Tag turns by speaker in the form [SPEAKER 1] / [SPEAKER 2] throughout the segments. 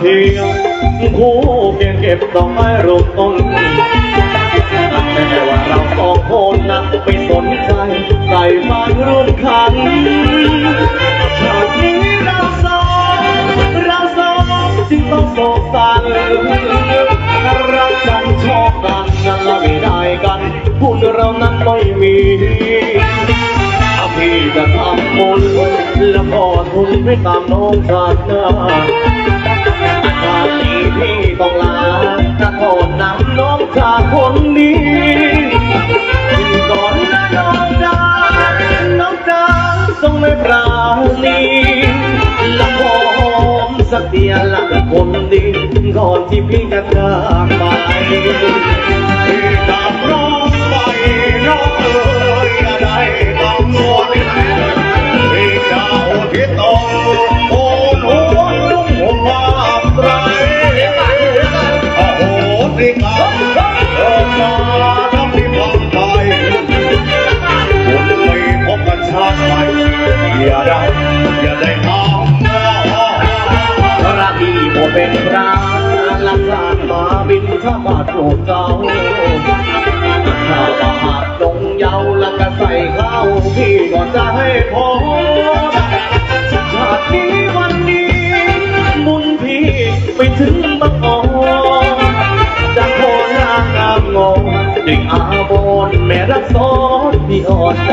[SPEAKER 1] เพียงคู่เพียงเก็บดอกไม้รวมต้นแต่ว่าเราสองคนนะไม่สนใจใส่มาร่วมขันชาตินี้เราสองเราสองจึงต้องโศกสันรักกันชอบกันนั้นละไม่ได้กันคุณเรานั้นไม่มีถ้าพี่จะทำมนต์แล้วก็ทุนไปตามน้องชาติหน้า ชาตินี้พี่ต้องลาจะโทษนำน้องจากคนนี้ก่อนนะน้องจาน้องจาทรงไม่ปราณีละพมสักเดียวละคนดีก่อนที่พี่จะจากไป ไปถึงบางออนจะโคนลางามงงด้วยอาบนแม่รักสอนพี่อ่อนใจ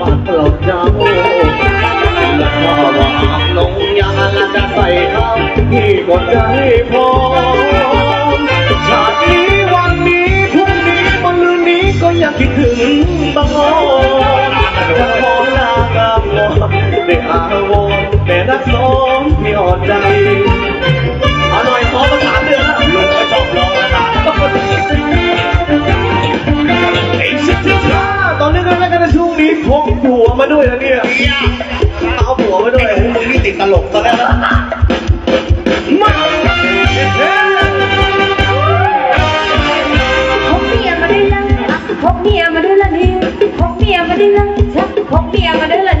[SPEAKER 1] ปินสมบัติเราจ้าแล้วก็ว่าลงยาและจะใส่ข้าวพี่ก็จะให้พรชาตินี้วันนี้พรุ่งนี้มะรืนนี้ก็ยังคิดถึงบางอ้อนจะขอลากามงอนได้อาวรณ์แต่นักสอนพี่อ่อนใจ
[SPEAKER 2] กซะแล้วนะ
[SPEAKER 1] มา
[SPEAKER 3] พกเมียมาด้วยละพกเมียมาด้วยละนี่พกเมียมาด้วยละชักพกเมียมาด้วยละ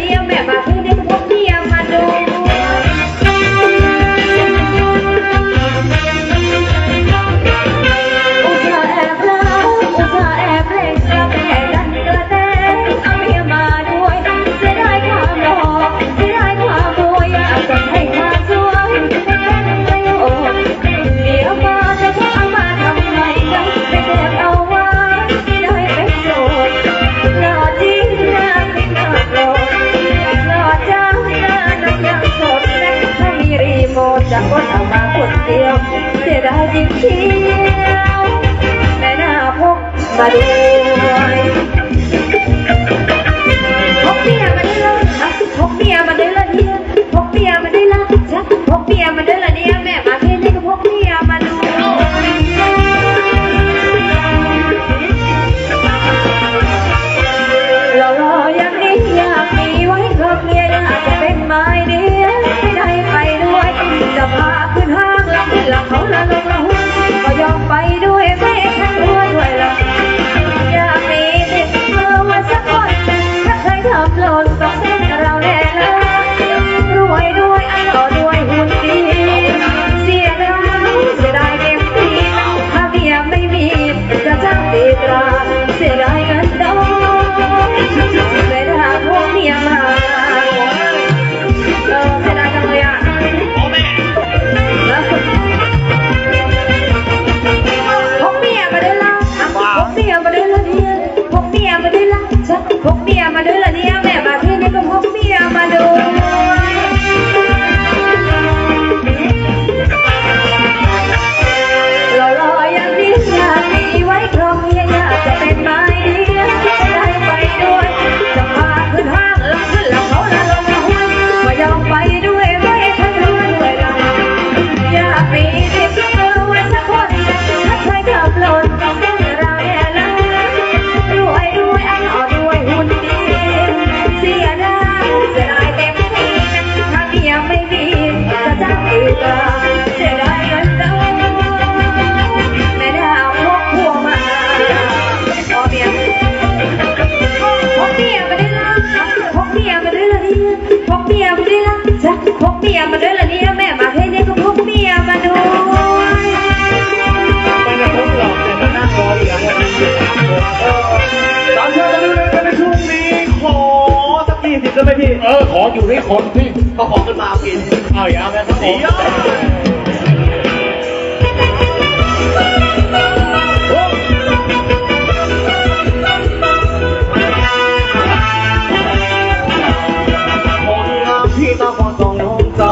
[SPEAKER 3] มาคนเดียวเสียดายจริงเชียวแม่น่าพกมาดี อยู่ที่
[SPEAKER 2] คนที่
[SPEAKER 1] ก็ขอขึ้นมากิน
[SPEAKER 2] เอาอย่างนั้นครับผม
[SPEAKER 1] ยวคนงามที่ตาบอดสองน้องเจ้า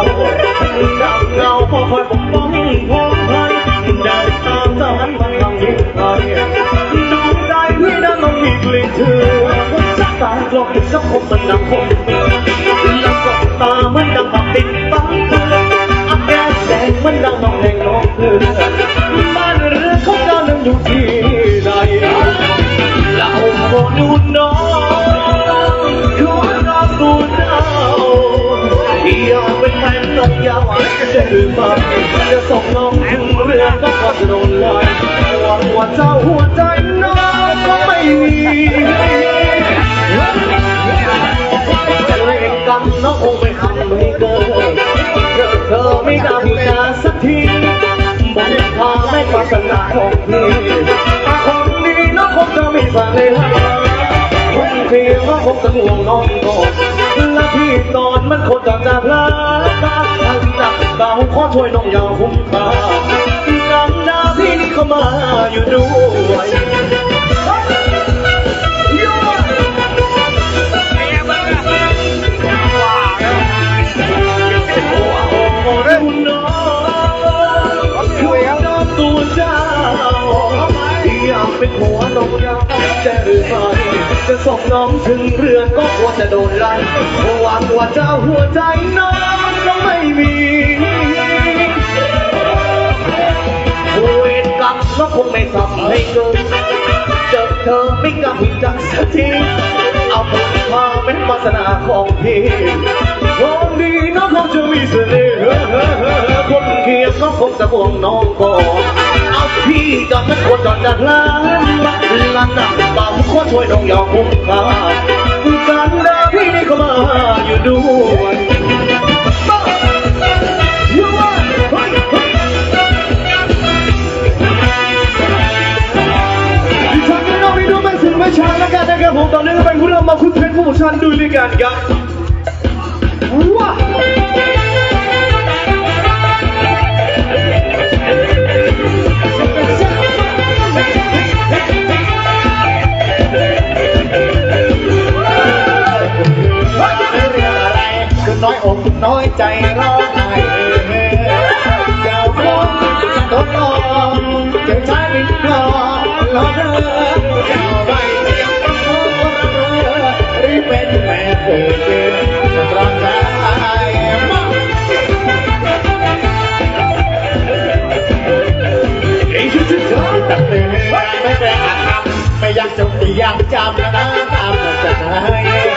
[SPEAKER 1] ดำเงาพอคอยปกป้องพ้องพันเดินตามเจ้าหันมาทางยิ่งใหญ่ดูใจพี่นั้นมันมีกลิ่นเถื่อนสักตากลมสักคมมันดังคม บ้านเรือนของเจ้านั้นอยู่ที่ใดเราโมนูน้องคือรักตัวเจ้ายากเป็นแฟนนกยาวจะหรือไม่จะส่งน้องถึงเรือก็พอจะโดนลอยหวังว่าเจ้าหัวใจน้องก็ไม่มีจะเล่นกันน้องคงไม่ทำให้เกินเธอเธอไม่ได้พิจาสักที บนทางไม่ปรารถนาของพี่คนดีน้องคงจะไม่สั่งเลยฮะคงเพียงว่าคงจะห่วงน้องก่อนและพี่ตอนมันคนจะจากลาตาทางจับเบาขอช่วยน้องอย่าคุ้มตานำหน้าพี่นี่เข้ามาอยู่ด้วย จะส่งน้องถึงเรือนก็กลัวจะโดนไล่หวังว่าเจ้าหัวใจน้องก็ไม่มีเวรกรรมก็คงไม่ทำให้เกินเจอเธอไม่กล้าจักสักทีเอาผมมาเป็นวาสนาของพี่ งคงจะมีเสน่ห์คนเคียงก็คงจะห่วงน้องก่อนเอาพี่จอดเป็นคนจอดจากร้านร้านหนักบาขอช่วยน้องยอมคุ้มค่าการเดินพี่นี่เข้ามาอยู่ด้วยยูว่าเฮ้ยเฮ้ยดิฉันไม่ต้องไปดูเป็นสิ่งไม่ชันแล้วกันนะครับผมตอนนี้ก็เป็นผู้นำมาคุณเพชรผู้ชันดูด้วยกันครับ
[SPEAKER 2] แปลอาจทำไม่อยากจงตีอยากจำนะตามแต่จ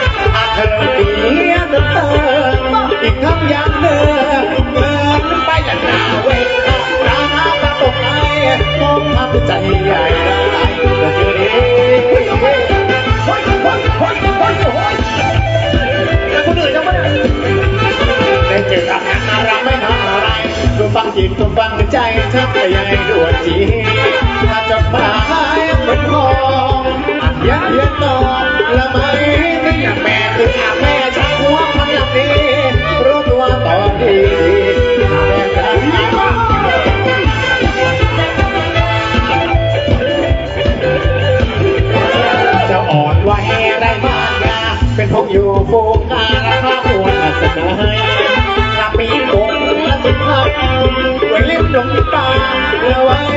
[SPEAKER 2] ำอะไรดูฟังจิตดูฟังใจชักไปใหญ่ด่วนจีถ้าจะมาให้เป็นของยันเยือนนอนละไม่ไม่อยากแม่คืออาแม่ชักหัวพันหละนี้รู้ตัวตอนดีแม่กันจะอ่อนไหวได้มากยาเป็นพงอยู่โฟูงกา จงตาละวัง